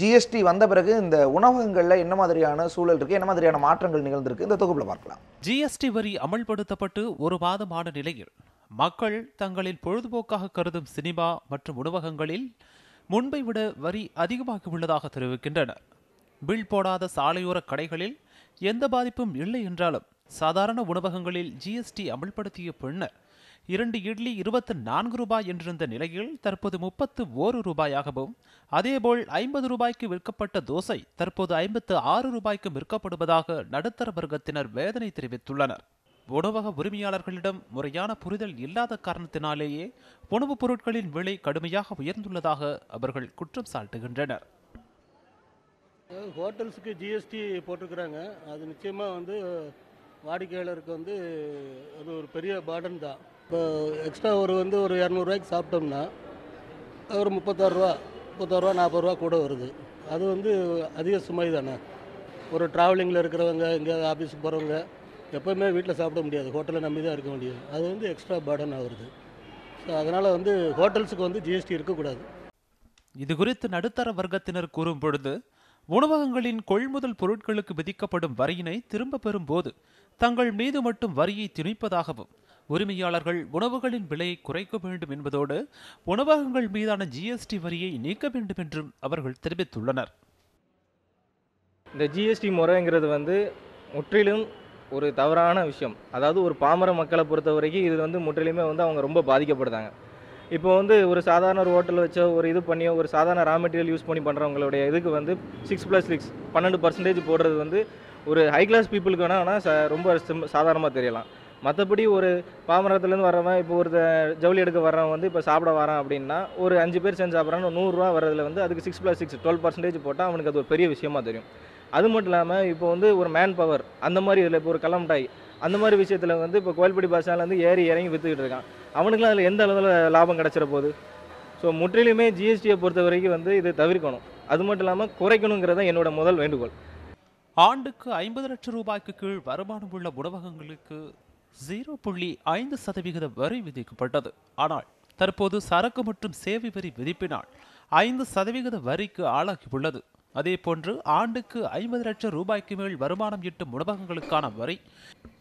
GST வந்த பிறகு இந்த உணவகங்களில் என்ன மாதிரியான சூழல் இருக்கு? என்ன மாதிரியான மாற்றங்கள் நிகழ்ந்திருக்கு? இந்த தொகுப்பில் பார்க்கலாம். ஜிஎஸ்டி வரி அமல்படுத்தப்பட்டு ஒரு மாதமான நிலையில் மக்கள் தங்களின் பொழுதுபோக்காக கருதும் சினிமா மற்றும் உணவகங்களில் முன்பை விட வரி அதிகமாகி உள்ளதாக தெரிவிக்கின்றனர். பில் போடாத சாலையோர கடைகளில் எந்த பாதிப்பும் இல்லை என்றாலும் சாதாரண உணவகங்களில் ஜிஎஸ்டி அமல்படுத்திய பின்னர் இரண்டு இட்லி இருபத்தி நான்கு ரூபாய் என்றிருந்த நிலையில் தற்போது முப்பத்து ஓரு ரூபாயாகவும் அதேபோல் ஐம்பது ரூபாய்க்கு விற்கப்பட்ட தோசை தற்போது ஐம்பத்து ஆறு ரூபாய்க்கு விற்கப்படுவதாக நடுத்தர வர்க்கத்தினர் வேதனை தெரிவித்துள்ளனர். உணவக உரிமையாளர்களிடம் முறையான புரிதல் இல்லாத காரணத்தினாலேயே உணவுப் பொருட்களின் விலை கடுமையாக உயர்ந்துள்ளதாக அவர்கள் குற்றம் சாட்டுகின்றனர். ஹோட்டல்ஸுக்கு ஜிஎஸ்டி போட்டிருக்கிறாங்க. அது நிச்சயமாக வந்து வாடிக்கையாளருக்கு வந்து அது ஒரு பெரிய பாடன் தான். இப்போ எக்ஸ்ட்ரா ஒரு வந்து ஒரு இரநூறுவாய்க்கு சாப்பிட்டோம்னா ஒரு முப்பத்தாறு ரூபா நாற்பது ரூபா கூட வருது. அது வந்து அதிக சுமை தானே. ஒரு ட்ராவலிங்கில் இருக்கிறவங்க எங்கேயாவது ஆஃபீஸுக்கு போகிறவங்க எப்போவுமே வீட்டில் சாப்பிட முடியாது. ஹோட்டலில் நம்பி தான் இருக்க முடியாது அது வந்து எக்ஸ்ட்ரா பேர்டன் ஆகுது ஸோ அதனால் வந்து ஹோட்டல்ஸுக்கு வந்து ஜிஎஸ்டி இருக்கக்கூடாது. இது குறித்து நடுத்தர வர்க்கத்தினர் கூறும் பொழுது உணவகங்களின் கொள்முதல் பொருட்களுக்கு விதிக்கப்படும் வரியினை திரும்ப பெறும்போது தங்கள் மீது மட்டும் வரியை திணிப்பதாகவும் உரிமையாளர்கள் உணவுகளின் விலையை குறைக்க வேண்டும் என்பதோடு உணவகங்கள் மீதான ஜிஎஸ்டி வரியை நீக்க வேண்டும் என்றும் அவர்கள் தெரிவித்துள்ளனர். இந்த ஜிஎஸ்டி முறைங்கிறது வந்து முற்றிலும் ஒரு தவறான விஷயம். அதாவது ஒரு பாமர மக்களை பொறுத்த வரைக்கும் இது வந்து முற்றிலுமே வந்து அவங்க ரொம்ப பாதிக்கப்படுதாங்க இப்போ வந்து ஒரு சாதாரண ஒரு ஹோட்டல் வச்சோ ஒரு இது பண்ணியோ ஒரு சாதாரண ரா மெட்டீரியல் யூஸ் பண்ணி பண்ணுறவங்களுடைய இதுக்கு வந்து சிக்ஸ் ப்ளஸ் சிக்ஸ் பன்னெண்டு பர்சன்டேஜ் போடுறது வந்து ஒரு ஹை கிளாஸ் பீப்புளுக்கு வேணால் ச ரொம்ப சாதாரணமாக தெரியலாம். மற்றபடி ஒரு பாமரத்துலேருந்து வர்றவன் இப்போ ஒரு ஜவுளி எடுக்க வர்றவன் வந்து இப்போ சாப்பிட வரான் அப்படின்னா ஒரு அஞ்சு பேர் சேர்ந்து சாப்பிட்றான்னு நூறுரூவா வர்றதுல வந்து அதுக்கு six plus six twelve percentage போட்டால் அவனுக்கு அது ஒரு பெரிய விஷயமா தெரியும். அது மட்டும் இல்லாமல் இப்போ வந்து ஒரு மேன் பவர் அந்த மாதிரி இதில் இப்போ ஒரு கலம்டாய் அந்த மாதிரி விஷயத்தில் வந்து இப்போ கோயில்படி பஸ் ஏறி இறங்கி விற்றுக்கிட்டு இருக்கான். அவனுக்குலாம் அதில் எந்த அளவில் லாபம் கிடச்சிட போகுது? ஸோ முற்றிலுமே ஜிஎஸ்டியை பொறுத்த வரைக்கும் வந்து இதை தவிர்க்கணும். அது மட்டும் இல்லாமல் குறைக்கணுங்கிறது தான் என்னோட முதல் வேண்டுகோள். ஆண்டுக்கு ஐம்பது லட்சம் ரூபாய்க்கு கீழ் வருமானம் உள்ள உணவகங்களுக்கு ஜீரோ புள்ளி ஐந்து சதவிகித வரி விதிக்கப்பட்டது. ஆனால் தற்போது சரக்கு மற்றும் சேவை வரி விதிப்பினால் ஐந்து சதவிகித வரிக்கு ஆளாகியுள்ளது. அதேபோன்று ஆண்டுக்கு ஐம்பது லட்சம் ரூபாய்க்கு மேல் வருமானம் ஈட்டும் உணவகங்களுக்கான வரி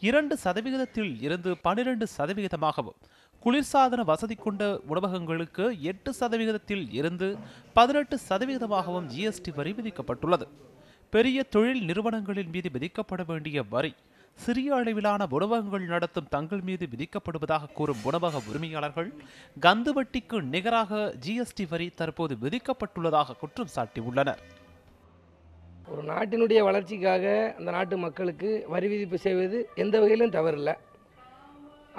இரண்டு சதவிகிதத்தில் இருந்து பனிரெண்டு சதவிகிதமாகவும் குளிர்சாதன வசதி கொண்ட உணவகங்களுக்கு எட்டு சதவிகிதத்தில் இருந்து பதினெட்டு சதவிகிதமாகவும் ஜிஎஸ்டி வரி விதிக்கப்பட்டுள்ளது. பெரிய தொழில் நிறுவனங்களின் மீது விதிக்கப்பட வேண்டிய வரி சிறிய அளவிலான உணவகங்கள் நடத்தும் தங்கள் மீது விதிக்கப்படுவதாக கூறும் உணவக உரிமையாளர்கள் கந்து வட்டிக்கு நிகராக ஜிஎஸ்டி வரி தற்போது விதிக்கப்பட்டுள்ளதாக குற்றம் சாட்டியுள்ளனர். ஒரு நாட்டினுடைய வளர்ச்சிக்காக அந்த நாட்டு மக்களுக்கு வரி விதிப்பு செய்வது எந்த வகையிலும் தவறில்லை.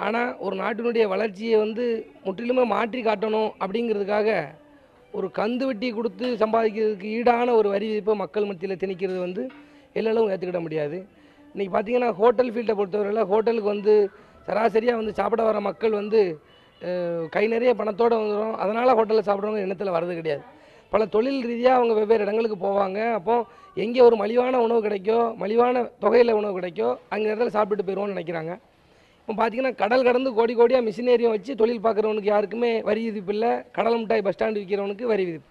ஆனால் ஒரு நாட்டினுடைய வளர்ச்சியை வந்து முற்றிலுமே மாற்றி காட்டணும் அப்படிங்கிறதுக்காக ஒரு கந்து வட்டி கொடுத்து சம்பாதிக்கிறதுக்கு ஈடான ஒரு வரி விதிப்பை மக்கள் மத்தியில் திணிக்கிறது வந்து எல்லாம் ஏற்றுக்கிட முடியாது. இன்றைக்கி பார்த்தீங்கன்னா ஹோட்டல் ஃபீல்டை பொறுத்தவரையில் ஹோட்டலுக்கு வந்து சராசரியாக வந்து சாப்பிட வர மக்கள் வந்து கை நிறைய பணத்தோடு வந்துடும் அதனால் ஹோட்டலில் சாப்பிட்றவங்க எண்ணத்தில் வரது கிடையாது. பல தொழில் ரீதியாக அவங்க வெவ்வேறு இடங்களுக்கு போவாங்க. அப்போ எங்கே ஒரு மலிவான உணவு கிடைக்கோ மலிவான தொகையில் உணவு கிடைக்கோ அங்கே இடத்துல சாப்பிட்டுட்டு போயிடுவோம்னு நினைக்கிறாங்க. இப்போ பார்த்தீங்கன்னா கடல் கடந்து கோடி கோடியாக மிஷினரியும் வச்சு தொழில் பார்க்குறவனுக்கு யாருக்குமே வரி விதிப்பு இல்லை. கடல் மிட்டாய் பஸ் ஸ்டாண்டு விற்கிறவனுக்கு வரி விதிப்பு.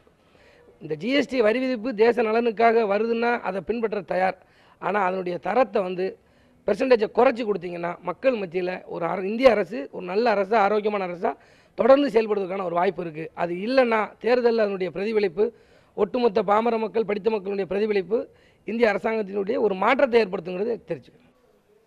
இந்த ஜிஎஸ்டி வரி விதிப்பு தேச நலனுக்காக வருதுன்னா அதை பின்பற்ற தயார். ஆனால் அதனுடைய தரத்தை வந்து பெர்சன்டேஜை குறைச்சி கொடுத்தீங்கன்னா மக்கள் மத்தியில் ஒரு அர இந்திய அரசு ஒரு நல்ல அரசாக ஆரோக்கியமான அரசாக தொடர்ந்து செயல்படுவதற்கான ஒரு வாய்ப்பு இருக்குது அது இல்லைன்னா தேர்தலில் அதனுடைய பிரதிபலிப்பு ஒட்டுமொத்த பாமர மக்கள் படித்த மக்களுடைய பிரதிபலிப்பு இந்திய அரசாங்கத்தினுடைய ஒரு மாற்றத்தை ஏற்படுத்துங்கிறது தெரிஞ்சுக்கணும்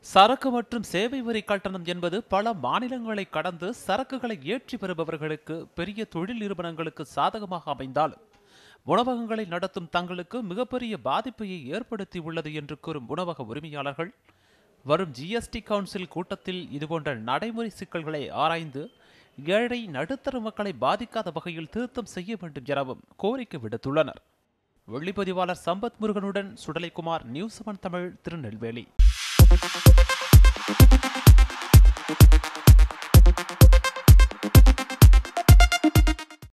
சரக்கு மற்றும் சேவை வரி கட்டணம் என்பது பல மாநிலங்களை கடந்து சரக்குகளை ஏற்றி பெறுபவர்களுக்கு பெரிய தொழில் நிறுவனங்களுக்கு சாதகமாக அமைந்தாலும் உணவகங்களை நடத்தும் தங்களுக்கு மிகப்பெரிய பாதிப்பையை ஏற்படுத்தி உள்ளது என்று கூறும் உணவக உரிமையாளர்கள் வரும் ஜிஎஸ்டி கவுன்சில் கூட்டத்தில் இதுபோன்ற நடைமுறை சிக்கல்களை ஆராய்ந்து ஏழை நடுத்தர மக்களை பாதிக்காத வகையில் திருத்தம் செய்ய வேண்டும் எனவும் கோரிக்கை விடுத்துள்ளனர். வெள்ளிப்பதிவாளர் சம்பத் முருகனுடன் சுடலைக்குமார் நியூஸ் செவன் தமிழ் திருநெல்வேலி.